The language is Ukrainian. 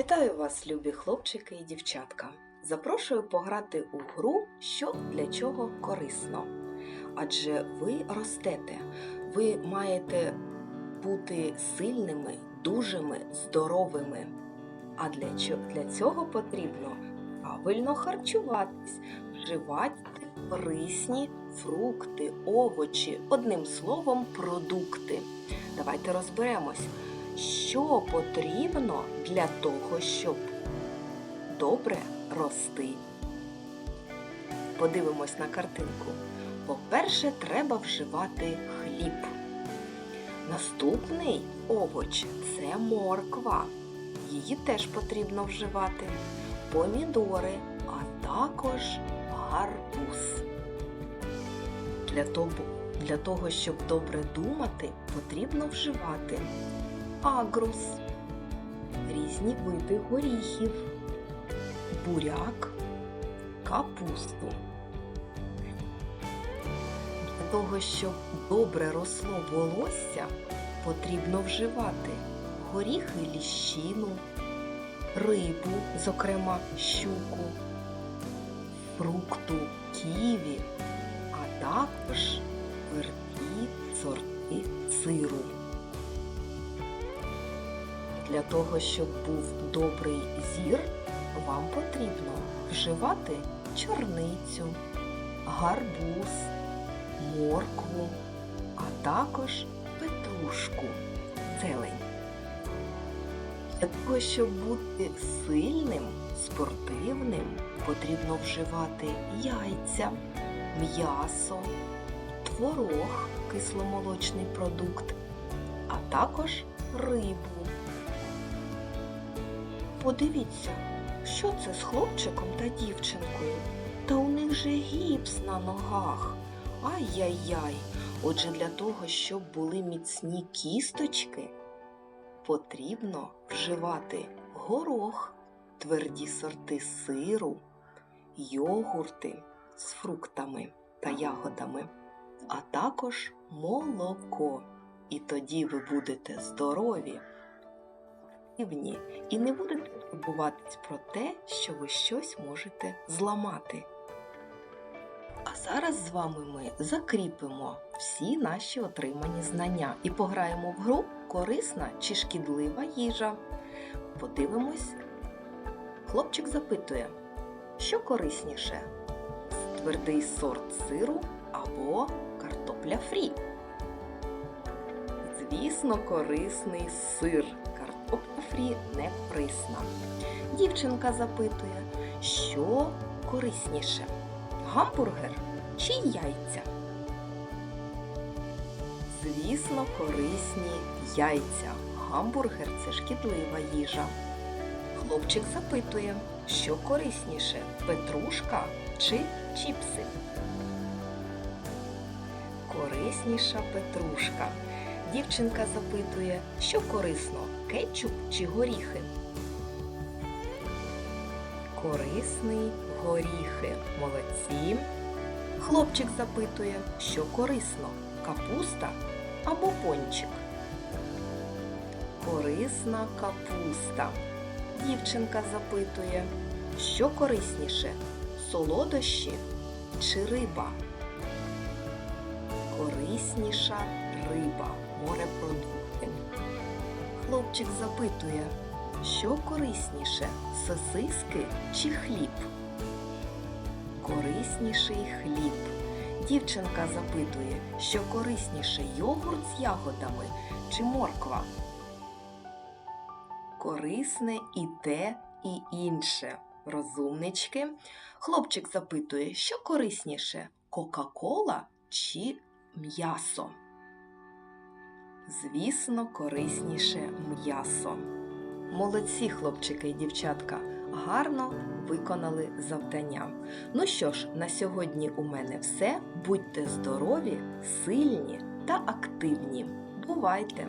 Вітаю вас, любі хлопчики і дівчатка. Запрошую пограти у гру, що для чого корисно. Адже ви ростете, ви маєте бути сильними, дужими, здоровими. А для, чо- для цього потрібно правильно харчуватись, вживати корисні фрукти, овочі, одним словом, продукти. Давайте розберемось, що потрібно для того, щоб добре рости. Подивимось на картинку. По-перше, треба вживати хліб. Наступний овоч це морква. Її теж потрібно вживати. Помідори, а також гарбуз. Для того, для того, щоб добре думати, потрібно вживати агрус, різні види горіхів, буряк, капусту. Для того, щоб добре росло волосся, потрібно вживати горіхи ліщину, рибу, зокрема щуку, фрукту ківі, а також тверді сорти сиру. Для того, щоб був добрий зір, вам потрібно вживати чорницю, гарбуз, моркву, а також петрушку, зелень. Для того, щоб бути сильним, спортивним, потрібно вживати яйця, м'ясо, творог, кисломолочний продукт, а також рибу. Подивіться, що це з хлопчиком та дівчинкою. Та у них же гіпс на ногах. Ай-яй-яй. Отже, для того, щоб були міцні кісточки, потрібно вживати горох, тверді сорти сиру, йогурти з фруктами та ягодами, а також молоко. І тоді ви будете здорові активні і не будете турбуватись про те, що ви щось можете зламати. А зараз з вами ми закріпимо всі наші отримані знання і пограємо в гру корисна чи шкідлива їжа. Подивимось. Хлопчик запитує, що корисніше? Твердий сорт сиру або картопля фрі? Звісно, корисний сир. Картопля фрі не корисна. Дівчинка запитує, що корисніше? Гамбургер чи яйця? Звісно, корисні яйця. Гамбургер це шкідлива їжа. Хлопчик запитує, що корисніше петрушка чи чіпси? Корисніша петрушка. Дівчинка запитує, що корисно кетчуп чи горіхи? Корисний горіхи. Молодці. Хлопчик запитує, що корисно капуста або пончик? Корисна капуста. Дівчинка запитує, що корисніше солодощі чи риба? Корисніша риба, морепродукти. Хлопчик запитує, що корисніше сосиски чи хліб? Корисніший хліб. Дівчинка запитує, що корисніше йогурт з ягодами чи морква? Корисне і те, і інше. Розумнички. Хлопчик запитує, що корисніше Кока-Кола чи м'ясо? Звісно, корисніше м'ясо. Молодці, хлопчики і дівчатка, гарно виконали завдання. Ну що ж, на сьогодні у мене все. Будьте здорові, сильні та активні. Бувайте!